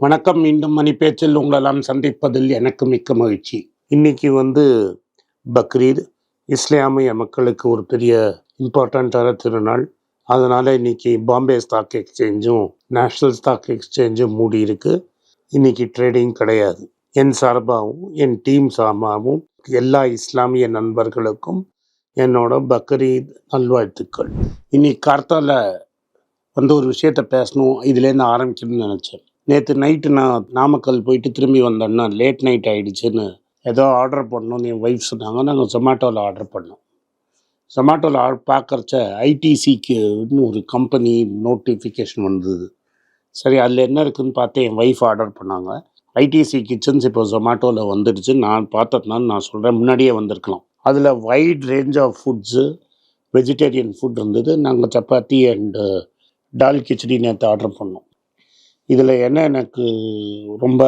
வணக்கம். மீண்டும் மணி பேச்சில் உங்களெல்லாம் சந்திப்பதில் எனக்கு மிக்க மகிழ்ச்சி. இன்னைக்கு வந்து பக்ரீத் இஸ்லாமிய மக்களுக்கு ஒரு பெரிய இம்பார்ட்டண்ட்டான திருநாள். அதனால் இன்னைக்கு பாம்பே ஸ்டாக் எக்ஸ்சேஞ்சும் நேஷ்னல் ஸ்டாக் எக்ஸ்சேஞ்சும் மூடி இருக்கு. இன்றைக்கி ட்ரேடிங் கிடையாது. என் சார்பாகவும் என் டீம் சார்பாகவும் எல்லா இஸ்லாமிய நண்பர்களுக்கும் என்னோட பக்ரீத் நல்வாழ்த்துக்கள். இன்னைக்கு கார்த்தால வந்து ஒரு விஷயத்த பேசணும். இதுலேருந்து ஆரம்பிக்கணும்னு நினச்சேன். நேற்று நைட்டு நான் நாமக்கல் போயிட்டு திரும்பி வந்தேன்னா லேட் நைட் ஆகிடுச்சின்னு ஏதோ ஆர்டர் பண்ணோன்னு என் ஒய்ஃப் சொன்னாங்க. நாங்கள் ஜொமேட்டோவில் ஆர்டர் பண்ணோம். ஜொமேட்டோவில் ஆர்டர் பார்க்குறச்ச ஐடிசிக்குன்னு ஒரு கம்பெனி நோட்டிஃபிகேஷன் வந்தது. சரி அதில் என்ன இருக்குதுன்னு பார்த்து என் ஒய்ஃப் ஆர்டர் பண்ணாங்க. ஐடிசி கிச்சன்ஸ் இப்போ ஜொமேட்டோவில் வந்துடுச்சு. நான் பார்த்ததுனால நான் சொல்கிறேன் முன்னாடியே வந்திருக்கலாம். அதில் wide range of foods vegetarian food இருந்தது. நாங்கள் சப்பாத்தி அண்டு டால் கிச்சடி நேற்று ஆர்டர் பண்ணோம். இதில் என்ன எனக்கு ரொம்ப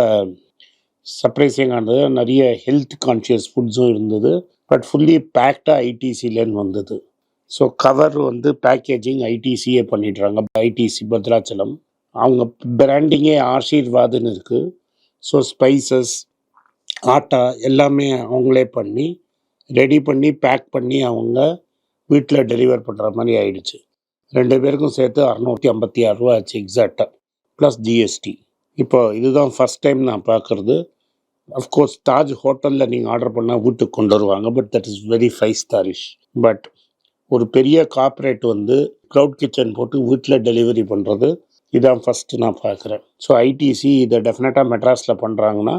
சர்ப்ரைசிங்காக நிறைய ஹெல்த் கான்ஷியஸ் ஃபுட்ஸும் இருந்தது பட் ஃபுல்லி பேக்டாக ஐடிசிலேருந்து வந்தது. ஸோ கவர் வந்து பேக்கேஜிங் ஐடிசியே பண்ணிடுறாங்க ஐடிசி பத்ராச்சலம். அவங்க பிராண்டிங்கே ஆசீர்வாதுன்னு இருக்குது ஸோ ஸ்பைசஸ் ஆட்டா எல்லாமே அவங்களே பண்ணி ரெடி பண்ணி பேக் பண்ணி அவங்க வீட்டில் டெலிவர் பண்ணுற மாதிரி ஆயிடுச்சு. ரெண்டு பேருக்கும் சேர்த்து அறநூற்றி ஐம்பத்தி ஆறுரூவா ஆச்சு எக்ஸாக்டாக ப்ளஸ் ஜிஎஸ்டி இப்போ இதுதான் ஃபஸ்ட் டைம் நான் பார்க்குறது. அஃப்கோர்ஸ் தாஜ் ஹோட்டலில் நீங்கள் ஆர்டர் பண்ணால் வீட்டுக்கு கொண்டு வருவாங்க but that is very five starish but ஒரு பெரிய கார்ப்பரேட் வந்து க்ளவுட் கிச்சன் போட்டு வீட்டில் டெலிவரி பண்ணுறது இதான் ஃபஸ்ட்டு நான் பார்க்குறேன். ஸோ ஐடிசி இதை டெஃபினட்டாக மெட்ராஸில் பண்ணுறாங்கன்னா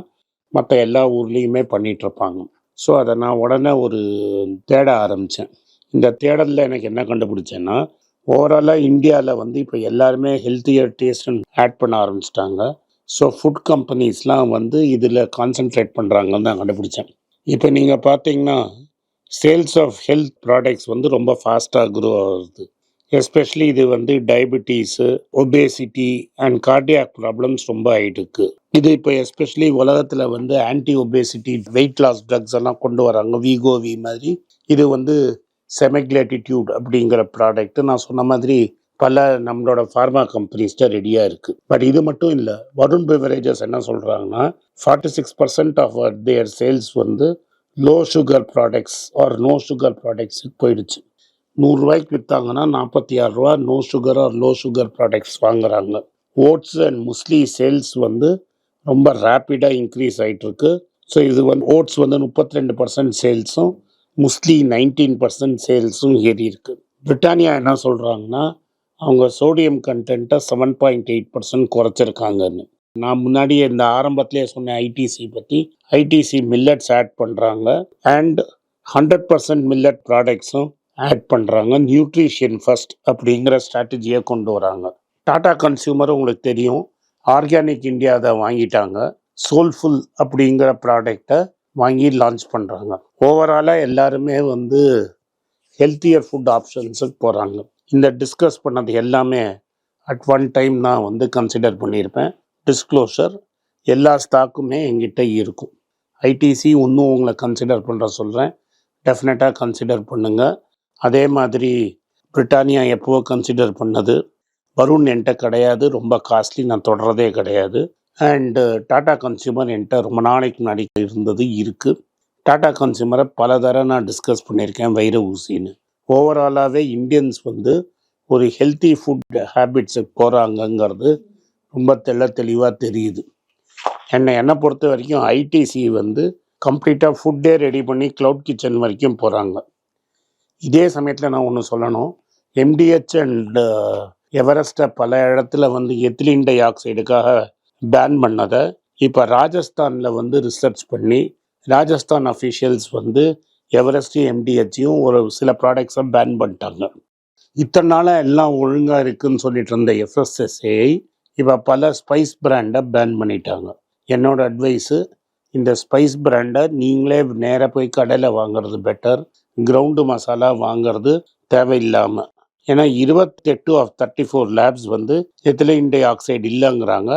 மற்ற எல்லா ஊர்லேயுமே பண்ணிகிட்ருப்பாங்க ஸோ அதை நான் உடனே ஒரு தேட ஆரம்பித்தேன் இந்த தேடலில் எனக்கு என்ன கண்டுபிடிச்சேன்னா ஓவராலாக இந்தியாவில் வந்து இப்போ எல்லாருமே ஹெல்த்தியர் டேஸ்ட்னு ஆட் பண்ண ஆரம்பிச்சிட்டாங்க. ஸோ ஃபுட் கம்பெனிஸ்லாம் வந்து இதில் கான்சென்ட்ரேட் பண்ணுறாங்கன்னு நான் கண்டுபிடிச்சேன். இப்போ நீங்கள் பார்த்தீங்கன்னா சேல்ஸ் ஆஃப் ஹெல்த் ப்ராடக்ட்ஸ் வந்து ரொம்ப ஃபாஸ்ட்டாக க்ரோ ஆகுது. எஸ்பெஷலி இது வந்து diabetes obesity and cardiac problems ரொம்ப ஆகிட்டு இருக்கு. இது இப்போ எஸ்பெஷலி உலகத்தில் வந்து anti obesity weight loss drugs எல்லாம் கொண்டு வராங்க. விகோவி மாதிரி. இது வந்து செமெக்லேட்டிடியூட் அப்படிங்கிற ப்ராடக்ட் நான் சொன்ன மாதிரி பல நம்மளோட ஃபார்மா கம்பெனிஸ்ட ரெடியாக இருக்குது பட் இது மட்டும் இல்லை வருண் பிவரேஜஸ் என்ன சொல்கிறாங்கன்னா forty six percent of their sales வந்து low sugar products or no sugar ப்ராடக்ட்ஸுக்கு போயிடுச்சு. நூறுரூவாய்க்கு விற்றாங்கன்னா நாற்பத்தி ஆறு ரூபா no sugar or low sugar products வாங்குறாங்க. ஓட்ஸ் அண்ட் முஸ்லி சேல்ஸ் வந்து ரொம்ப ரேப்பிடாக இன்க்ரீஸ் ஆகிட்டு இருக்கு. ஸோ இது வந்து ஓட்ஸ் வந்து முப்பத்தி ரெண்டு பர்சன்ட் சேல்ஸும் முஸ்லி நைன்டீன் பர்சன்ட் சேல்ஸும் ஏறிருக்கு பிரிட்டானியா என்ன சொல்கிறாங்கன்னா அவங்க சோடியம் கண்டென்ட்டை செவன் பாயிண்ட் எயிட் பர்சன்ட் குறைச்சிருக்காங்கன்னு. நான் முன்னாடியே இந்த ஆரம்பத்திலே சொன்னேன் ஐடிசி பற்றி ஐடிசி மில்லட்ஸ் ஆட் பண்ணுறாங்க அண்ட் ஹண்ட்ரட் பர்சன்ட் மில்லட் ப்ராடக்ட்ஸும் ஆட் பண்ணுறாங்க நியூட்ரிஷியன் ஃபர்ஸ்ட் அப்படிங்கிற ஸ்ட்ராட்டஜியை கொண்டு வராங்க. டாடா கன்சியூமர் உங்களுக்கு தெரியும் ஆர்கானிக் இந்தியா அதை வாங்கிட்டாங்க சோல்ஃபுல் அப்படிங்கிற ப்ராடக்டை வாங்கி லான்ச் பண்ணுறாங்க ஓவராலாக எல்லாருமே வந்து ஹெல்த்தியர் ஃபுட் ஆப்ஷன்ஸுக்கு போகிறாங்க இந்த டிஸ்கஸ் பண்ணது எல்லாமே அட் ஒன் டைம் நான் வந்து கன்சிடர் பண்ணியிருப்பேன். டிஸ்க்ளோஷர் எல்லா ஸ்டாக்குமே எங்கிட்ட இருக்கும். ஐடிசி இன்னும் உங்களை கன்சிடர் பண்ணுற சொல்கிறேன் டெஃபினட்டாக கன்சிடர் பண்ணுங்கள் அதே மாதிரி பிரிட்டானியா எப்போவோ கன்சிடர் பண்ணது. வருண் என்கிட்ட கிடையாது. ரொம்ப காஸ்ட்லி நான் தொடரதே கிடையாது. அண்டு டாடா கன்சியூமர் என்கிட்ட ரொம்ப நாளைக்கு முன்னாடி இருந்தது இருக்குது டாடா கன்சியூமரை பல தர நான் டிஸ்கஸ் பண்ணியிருக்கேன் வைர ஊசின்னு. ஓவராலாகவே இந்தியன்ஸ் வந்து ஒரு ஹெல்த்தி ஃபுட் ஹேபிட்ஸுக்கு போகிறாங்கங்கிறது ரொம்ப தெள்ள தெளிவாக தெரியுது. என்னை என்னை பொறுத்த வரைக்கும் ஐடிசி வந்து கம்ப்ளீட்டாக ஃபுட்டே ரெடி பண்ணி க்ளவுட் கிச்சன் வரைக்கும் போகிறாங்க இதே சமயத்தில் நான் ஒன்று சொல்லணும். எம்டிஹெச் அண்ட் எவரெஸ்ட்டை பல இடத்துல வந்து எத்திலின் டை ஆக்சைடுக்காக பேன் பண்ணதை இப்போ ராஜஸ்தானில் வந்து ரிசர்ச் பண்ணி ராஜஸ்தான் அஃபிஷியல்ஸ் வந்து எவரெஸ்ட்டையும் எம்டிஹெச்சையும் ஒரு சில ப்ராடக்ட்ஸை பேன் பண்ணிட்டாங்க. இத்தனை நாளாக எல்லாம் ஒழுங்காக இருக்குன்னு சொல்லிட்டு இருந்த எஃப்எஸ்எஸ்ஏஐ இப்போ பல ஸ்பைஸ் பிராண்டை பேன் பண்ணிட்டாங்க. என்னோட அட்வைஸு இந்த ஸ்பைஸ் பிராண்டை நீங்களே நேராக போய் கடையில் வாங்குறது பெட்டர் கிரவுண்டு மசாலா வாங்குறது தேவையில்லாமல் ஏன்னா இருபத்தெட்டு ஆஃப் தேர்ட்டி ஃபோர் லேப்ஸ் வந்து எத்திலைன் டை ஆக்சைடு இல்லைங்கிறாங்க.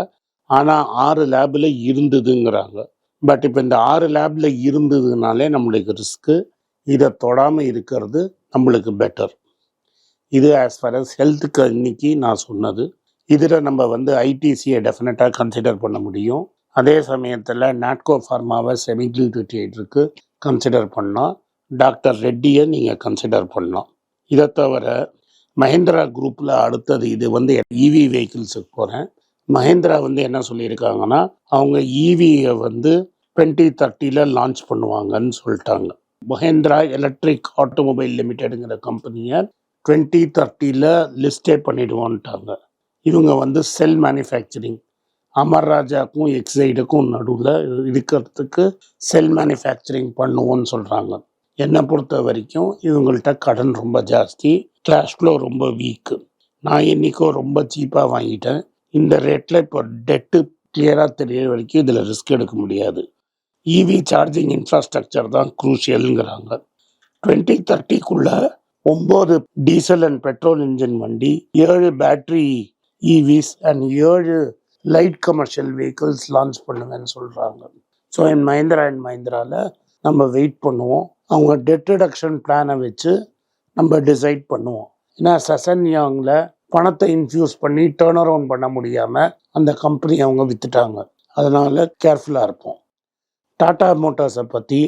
ஆனால் ஆறு லேபில் இருந்ததுங்கிறாங்க. பட் இப்போ இந்த ஆறு லேபில் இருந்ததுனாலே நம்மளுக்கு ரிஸ்க்கு இதை தொடாமல் இருக்கிறது நம்மளுக்கு பெட்டர். இது ஆஸ் ஃபார் அஸ் ஹெல்த்துக்கு இன்னைக்கு நான் சொன்னது. இதில் நம்ம வந்து ஐடிசியை டெஃபினட்டாக கன்சிடர் பண்ண முடியும். அதே சமயத்தில் நாட்கோ ஃபார்மாவை செமிக்யூட்டிருக்கு கன்சிடர் பண்ணலாம் டாக்டர் ரெட்டியை நீங்கள் கன்சிடர் பண்ணலாம் இதை தவிர மஹேந்திரா குரூப்பில் அடுத்தது இது வந்து இவி வெஹிக்கிள்ஸுக்கு போகிறேன் மஹேந்திரா வந்து என்ன சொல்லியிருக்காங்கன்னா அவங்க e ஈவியை வந்து டுவெண்ட்டி தேர்ட்டியில் லான்ச் பண்ணுவாங்கன்னு சொல்லிட்டாங்க. மஹேந்திரா எலக்ட்ரிக் ஆட்டோமொபைல் லிமிடெடுங்கிற கம்பெனியை டுவெண்ட்டி தேர்ட்டியில் லிஸ்டே பண்ணிடுவோன்ட்டாங்க. இவங்க வந்து செல் மேனுஃபேக்சரிங் அமர் ராஜாக்கும் எக்ஸைடுக்கும் நடுவில் இருக்கிறதுக்கு செல் மேனுஃபேக்சரிங் பண்ணுவோன்னு சொல்கிறாங்க என்னை பொறுத்த வரைக்கும் இவங்கள்ட்ட கடன் ரொம்ப ஜாஸ்தி கேஷ் ஃப்ளோ ரொம்ப வீக்கு நான் என்றைக்கோ ரொம்ப சீப்பாக வாங்கிட்டேன். இந்த ரேட்டில் இப்போ டெட்டு கிளியராக தெரிய வரைக்கும் இதில் ரிஸ்க் எடுக்க முடியாது. இவி சார்ஜிங் இன்ஃப்ராஸ்ட்ரக்சர் தான் குரூஷியலுங்கிறாங்க டுவெண்ட்டி தேர்ட்டிக்குள்ளே ஒம்பது டீசல் அண்ட் பெட்ரோல் இன்ஜின் வண்டி ஏழு பேட்ரி இவிஸ் அண்ட் ஏழு லைட் கமர்ஷியல் வெஹிக்கிள்ஸ் லான்ச் பண்ணுவேன்னு சொல்கிறாங்க ஸோ என் மஹிந்திரா அண்ட் மஹிந்திராவில் நம்ம வெயிட் பண்ணுவோம். அவங்க டெட் ரிடக்ஷன் பிளானை வச்சு நம்ம டிசைட் பண்ணுவோம். ஏன்னா சசன் யாங்கில் பணத்தை இன்ஃப்யூஸ் பண்ணி டேர்ன் அரவுண்ட் பண்ண முடியாமல் அந்த கம்பெனி அவங்க விற்றுட்டாங்க அதனால் கேர்ஃபுல்லாக இருப்போம். டாடா மோட்டார்ஸை பற்றி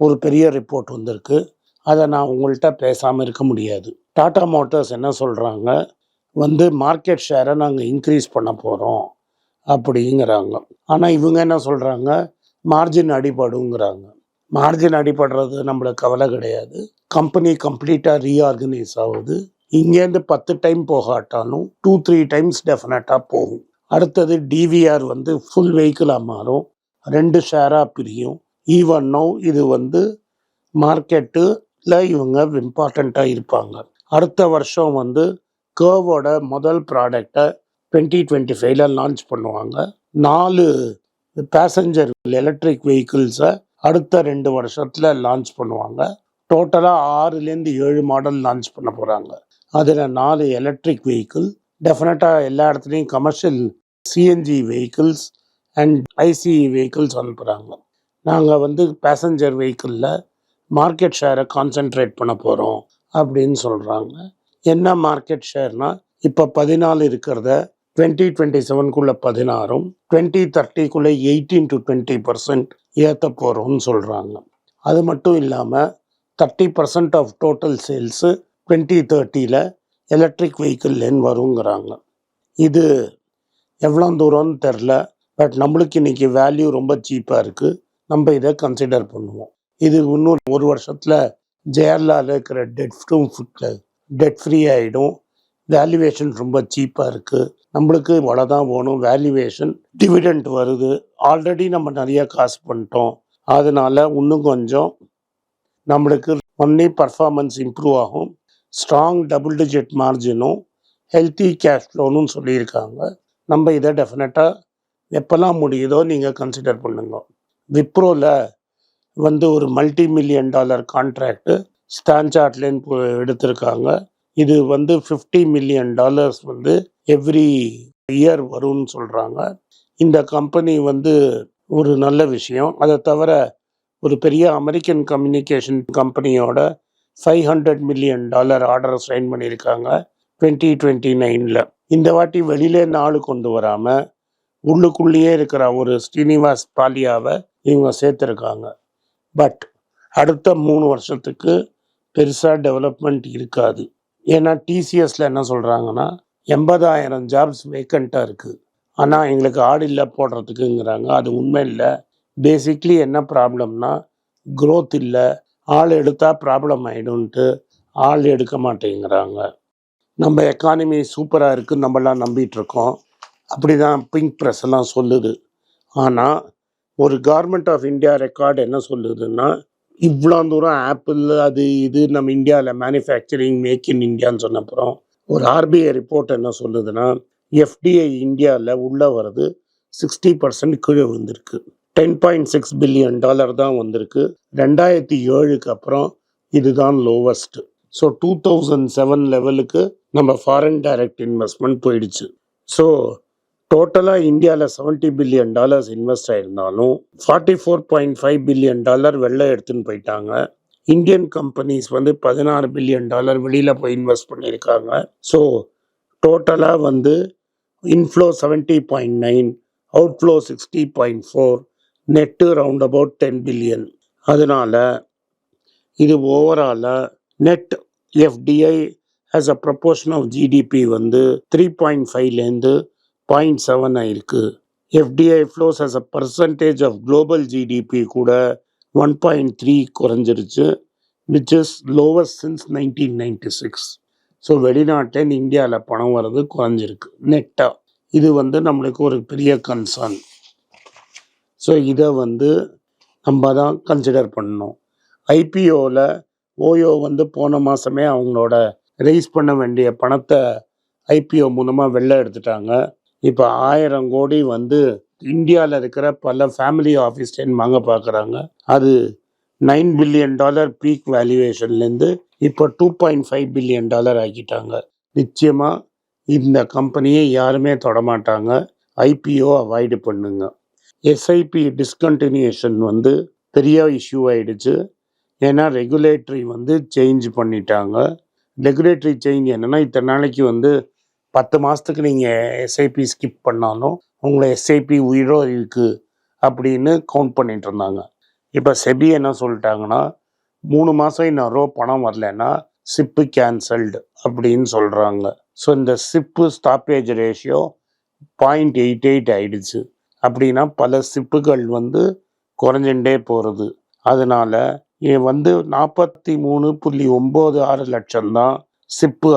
ஒரு பெரிய ரிப்போர்ட் வந்திருக்கு. அதை நான் உங்கள்கிட்ட பேசாமல் இருக்க முடியாது. டாடா மோட்டார்ஸ் என்ன சொல்கிறாங்க வந்து மார்க்கெட் ஷேரை நாங்கள் இன்க்ரீஸ் பண்ண போகிறோம் அப்படிங்கிறாங்க. ஆனால் இவங்க என்ன சொல்கிறாங்க மார்ஜின் அடிபடுங்கிறாங்க. மார்ஜின் அடிபடுறது நம்மளுக்கு கவலை கிடையாது. கம்பெனி கம்ப்ளீட்டாக ரீஆர்கனைஸ் ஆகுது. இங்கேருந்து பத்து டைம் போகாட்டாலும் டூ த்ரீ டைம்ஸ் டெஃபினட்டாக போகும். அடுத்தது டிவிஆர் வந்து ஃபுல் வெஹிக்கிளாக மாறும். ரெண்டு ஷேராக பிரியும். E ஈவன் நோ இது வந்து மார்க்கெட்டில் இவங்க இம்பார்ட்டண்ட்டாக இருப்பாங்க. அடுத்த வருஷம் வந்து கேர்வோட முதல் ப்ராடக்டை டுவெண்ட்டி டுவெண்ட்டி ஃபைவ்ல லான்ச் பண்ணுவாங்க. நாலு பேசஞ்சர் எலக்ட்ரிக் வெஹிக்கிள்ஸை அடுத்த ரெண்டு வருஷத்தில் லான்ச் பண்ணுவாங்க. டோட்டலாக ஆறுலேருந்து ஏழு மாடல் லான்ச் பண்ண போகிறாங்க அதில் நாலு எலக்ட்ரிக் வெஹிக்கிள் டெஃபினட்டாக எல்லா இடத்துலையும் commercial CNG vehicles and ICE vehicles அனுப்புகிறாங்க நாங்கள் வந்து பேசஞ்சர் வெஹிக்கிளில் மார்க்கெட் ஷேரை கான்சென்ட்ரேட் பண்ண போகிறோம் அப்படின்னு சொல்கிறாங்க என்ன மார்க்கெட் ஷேர்னால் இப்போ பதினாலு இருக்கிறத டுவெண்ட்டி டுவெண்ட்டி செவனுக்குள்ளே பதினாறும் டுவெண்ட்டி தேர்ட்டிக்குள்ளே எயிட்டீன் டு டுவெண்ட்டி பர்சன்ட் ஏற்ற போகிறோம்னு சொல்கிறாங்க அது மட்டும் இல்லாமல் thirty percent of total sales twenty தேர்ட்டியில் electric வெஹிக்கிள்லேன்னு வருங்கிறாங்க. இது எவ்வளோ தூரம்னு தெரில பட் நம்மளுக்கு இன்னைக்கு வேல்யூ ரொம்ப சீப்பாக இருக்குது நம்ம இதை கன்சிடர் பண்ணுவோம். இது இன்னும் ஒரு வருஷத்தில் ஜெயர்லாவில் இருக்கிற டெட் ஃப்ரூம் ஃபுட்டில் டெட் ஃப்ரீ ஆகிடும் வேல்யூவேஷன் ரொம்ப சீப்பாக இருக்குது நம்மளுக்கு இவ்வளோ தான் போகணும் வேல்யூவேஷன் டிவிடெண்ட் வருது. ஆல்ரெடி நம்ம நிறையா காசு பண்ணிட்டோம். அதனால் இன்னும் கொஞ்சம் நம்மளுக்கு ஒன்லி பர்ஃபார்மன்ஸ் இம்ப்ரூவ் ஆகும். ஸ்ட்ராங் டபுள் டிஜிட் மார்ஜினும் ஹெல்த்தி கேஷ் ஃப்ளோனும் சொல்லியிருக்காங்க. நம்ம இதை டெஃபினட்டாக எப்போல்லாம் முடியுதோ நீங்கள் கன்சிடர் பண்ணுங்க. விப்ரோவில் வந்து ஒரு மல்டி மில்லியன் டாலர் கான்ட்ராக்டு ஸ்டான்சார்ட்லேருந்து எடுத்திருக்காங்க. இது வந்து ஃபிஃப்டி மில்லியன் டாலர்ஸ் வந்து எவ்ரி இயர் வரும்னு சொல்கிறாங்க இந்த கம்பெனி வந்து ஒரு நல்ல விஷயம். அதை தவிர ஒரு பெரிய அமெரிக்கன் கம்யூனிகேஷன் கம்பெனியோட five hundred million dollar order sign பண்ணியிருக்காங்க டுவெண்ட்டி டுவெண்ட்டி நைனில் இந்த வாட்டி வெளியிலே நாள் கொண்டு வராமல் உள்ளுக்குள்ளேயே இருக்கிற ஒரு ஸ்ரீனிவாஸ் பாலியாவை இவங்க சேர்த்துருக்காங்க. பட் அடுத்த மூணு வருஷத்துக்கு பெருசாக டெவலப்மெண்ட் இருக்காது. ஏன்னா டிசிஎஸில் என்ன சொல்கிறாங்கன்னா எண்பதாயிரம் ஜாப்ஸ் வேக்கண்ட்டாக இருக்குது ஆனால் எங்களுக்கு ஆடு இல்லை போடுறதுக்குங்கிறாங்க. அது உண்மை இல்லை. பேசிக்லி என்ன ப்ராப்ளம்னா க்ரோத் இல்லை. ஆள் எடுத்தால் ப்ராப்ளம் ஆகிடும்ன்ட்டு ஆள் எடுக்க மாட்டேங்கிறாங்க. நம்ம எக்கானமி சூப்பராக இருக்குன்னு நம்மலாம் நம்பிகிட்ருக்கோம் அப்படி தான் பிங்க் ப்ரெஸ் எல்லாம் சொல்லுது. ஆனால் ஒரு கவர்மெண்ட் ஆஃப் இந்தியா ரெக்கார்டு என்ன சொல்லுதுன்னா இவ்வளோ தூரம் ஆப்பிள் அது இது நம்ம இந்தியாவில் மேனுஃபேக்சரிங் மேக் இன் இந்தியான்னு சொன்னப்புறம் ஒரு ஆர்பிஐ ரிப்போர்ட் என்ன சொல்லுதுன்னா எஃப்டிஐ இந்தியாவில் உள்ளே வர்றது சிக்ஸ்டி பர்சன்ட் கீழே விழுந்திருக்கு. Ten point six billion dollar தான் வந்திருக்கு. ரெண்டாயிரத்தி ஏழுக்கு அப்புறம் இதுதான் lowest so two thousand seven லெவலுக்கு நம்ம ஃபாரின் டைரக்ட் இன்வெஸ்ட்மெண்ட் போயிடுச்சு. ஸோ டோட்டலாக இந்தியாவில் seventy billion dollars invest ஆகிருந்தாலும் forty four point five billion dollar வெளில எடுத்துன்னு போயிட்டாங்க. இந்தியன் கம்பெனிஸ் வந்து பதினாறு பில்லியன் டாலர் வெளியில் போய் இன்வெஸ்ட் பண்ணியிருக்காங்க. ஸோ டோட்டலாக வந்து inflow seventy point nine outflow sixty point four net round about ten billion அதனால் இது ஓவராலாக net FDI as a proportion of GDP வந்து த்ரீ பாயிண்ட் ஃபைவ்லேருந்து பாயிண்ட் செவன் ஆயிருக்கு. FDI flows as a percentage of global GDP கூட one point three குறைஞ்சிருச்சு which is lowest since nineteen ninety six so வெளிநாட்டில் இந்தியாவில் பணம் வர்றது குறைஞ்சிருக்கு நெட்டாக இது வந்து நம்மளுக்கு ஒரு பெரிய கன்சர்ன் ஸோ இதை வந்து நம்ம தான் கன்சிடர் பண்ணணும். ஐபிஓவில் ஓயோ வந்து போன மாதமே அவங்களோட ரைஸ் பண்ண வேண்டிய பணத்தை ஐபிஓ மூலமாக வெளில எடுத்துட்டாங்க. இப்போ ஆயிரம் கோடி வந்து இந்தியாவில் இருக்கிற பல ஃபேமிலி ஆஃபீஸ்லேருந்து வாங்க பார்க்குறாங்க அது நைன் பில்லியன் டாலர் பீக் வேல்யூவேஷன்லேருந்து இப்போ two point five billion dollar ஆக்கிட்டாங்க. நிச்சயமாக இந்த கம்பெனியை யாருமே தொடமாட்டாங்க. ஐபிஓ அவாய்டு பண்ணுங்க. எஸ்ஐபி டிஸ்கண்டினியூஷன் வந்து பெரிய இஷ்யூ ஆயிடுச்சு. ஏன்னா ரெகுலேட்டரி வந்து சேஞ்ச் பண்ணிட்டாங்க. ரெகுலேட்டரி சேஞ்ச் என்னென்னா இத்தனை நாளைக்கு வந்து பத்து மாதத்துக்கு நீங்கள் எஸ்ஐபி ஸ்கிப் பண்ணாலும் உங்களை எஸ்ஐபி உயிரோ இருக்குது அப்படின்னு கவுண்ட் பண்ணிட்டு இருந்தாங்க. இப்போ செபி என்ன சொல்லிட்டாங்கன்னா மூணு மாதம் இன்னொரு பணம் வரலன்னா சிப்பு கேன்சல்டு அப்படின்னு சொல்கிறாங்க ஸோ இந்த SIP stoppage ratio point eight eight ஆயிடுச்சு. அப்படின்னா பல சிப்புகள் வந்து குறைஞ்சுட்டே போகிறது அதனால் வந்து நாற்பத்தி மூணு புள்ளி ஒம்பது ஆறு லட்சம் தான் SIP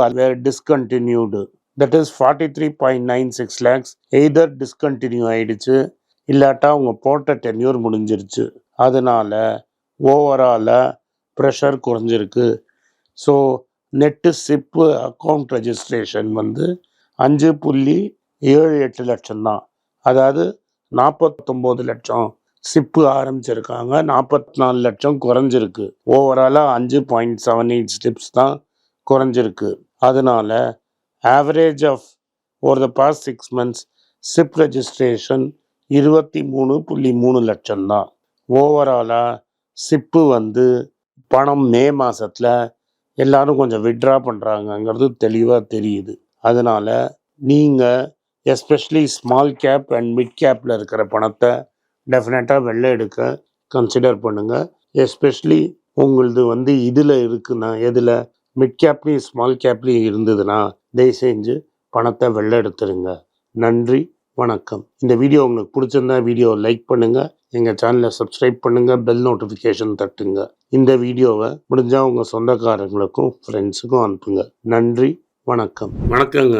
discontinued that is forty three point nine six lakhs either discontinue ஆயிடுச்சு இல்லாட்டா அவங்க போட்ட டென்யூர் முடிஞ்சிருச்சு. அதனால் ஓவராலாக ப்ரெஷர் குறைஞ்சிருக்கு. So net SIP account registration வந்து அஞ்சு புள்ளி ஏழு எட்டு லட்சம் தான். அதாவது நாற்பத்தொம்போது லட்சம் சிப்பு ஆரம்பிச்சிருக்காங்க. நாற்பத்தி நாலு லட்சம் குறைஞ்சிருக்கு. ஓவராலாக அஞ்சு பாயிண்ட் செவன் எயிட் ஸ்டெப்ஸ் தான் குறைஞ்சிருக்கு. அதனால average of over the past six months SIP registration இருபத்தி மூணு புள்ளி மூணு லட்சம் தான். ஓவராலாக சிப்பு வந்து பணம் மே மாதத்தில் எல்லாரும் கொஞ்சம் விட்ரா பண்ணுறாங்கங்கிறது தெளிவாக தெரியுது. அதனால் நீங்கள் especially small cap and mid கேப்பில் இருக்கிற பணத்தை டெஃபினட்டாக வெளில எடுக்க கன்சிடர் பண்ணுங்கள் எஸ்பெஷலி உங்களது வந்து இதில் இருக்குன்னா எதில்? மிட் கேப்லேயும் ஸ்மால் கேப்லேயும் இருந்ததுன்னா தயவு செஞ்சு பணத்தை வெளில எடுத்துருங்க. நன்றி வணக்கம். இந்த வீடியோ உங்களுக்கு பிடிச்சிருந்தா வீடியோ லைக் பண்ணுங்கள் எங்கள் சேனலை சப்ஸ்கிரைப் பண்ணுங்கள் பெல் நோட்டிஃபிகேஷன் தட்டுங்க. இந்த வீடியோவை முடிஞ்சால் உங்கள் சொந்தக்காரங்களுக்கும் ஃப்ரெண்ட்ஸுக்கும் அனுப்புங்க. நன்றி வணக்கம். வணக்கங்க.